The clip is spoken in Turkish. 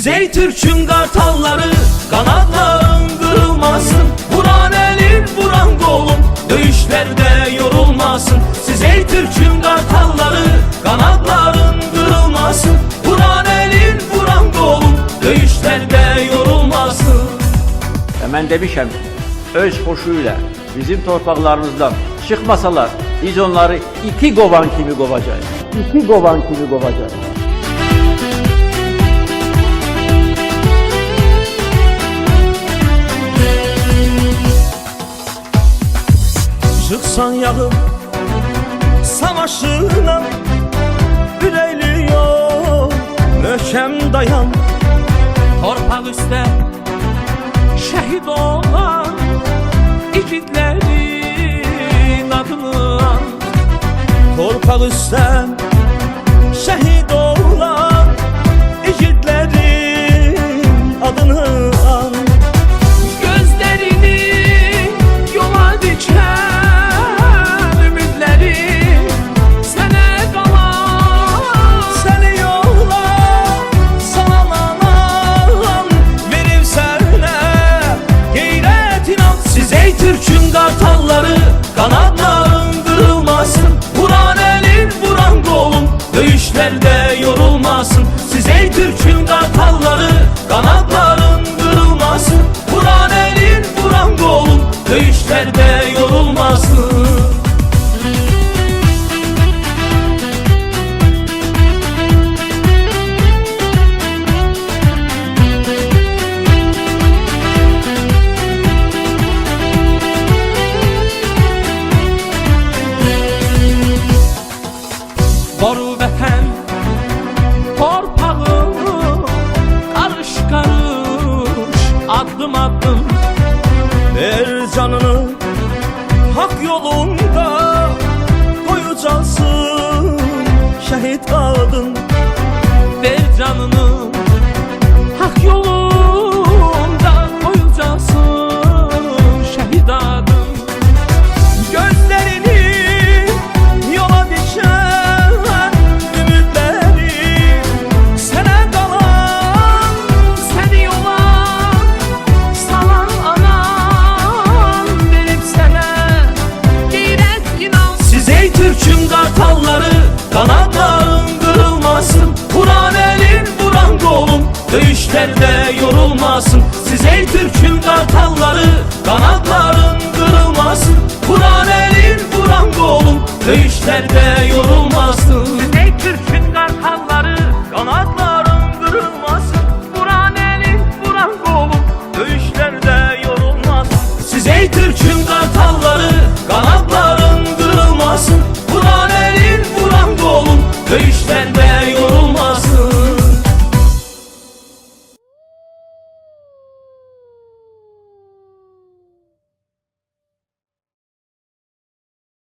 Siz ey Türk'ün kartalları Kanatların kırılmasın Vuran elin vuran kolun Dövüşlerde yorulmasın Siz ey Türk'ün kartalları Kanatların kırılmasın Vuran elin vuran kolun Dövüşlerde yorulmasın Hemen demişəm, öz xoşuyla bizim torpaqlarımızdan çıxmasalar, biz onları iti qovan kimi qovacağız. İti qovan kimi qovacağız. Çıksan yağıp savaşına Üreyliyor. Möhkem dayan Torpaq üstə şəhid olan igidlərin adını Torpaq üstə Dövüşlerde yorulmasın. Siz ey Türk'ün kartalları Kanatların kırılmasın. Vuran elin vuran kolun. Dövüşlerde adım adım Ver canını hak yolunda Koyacaksın. Şehit adın Ver canını ey Türk'ün kartalları kanatların kırılmasın. Vuran elin vuran kolun dövüşlerde yorulmasın. Siz ey Türk'ün kartalları kanatların kırılmasın. Vuran elin vuran kolun dövüşlerde yorulmasın. Siz ey Türk'ün kartalları kanatların kırılmasın. Vuran elin vuran kolun dövüşlerde yorulmasın. Siz ey Türk'ün kartalları kanatların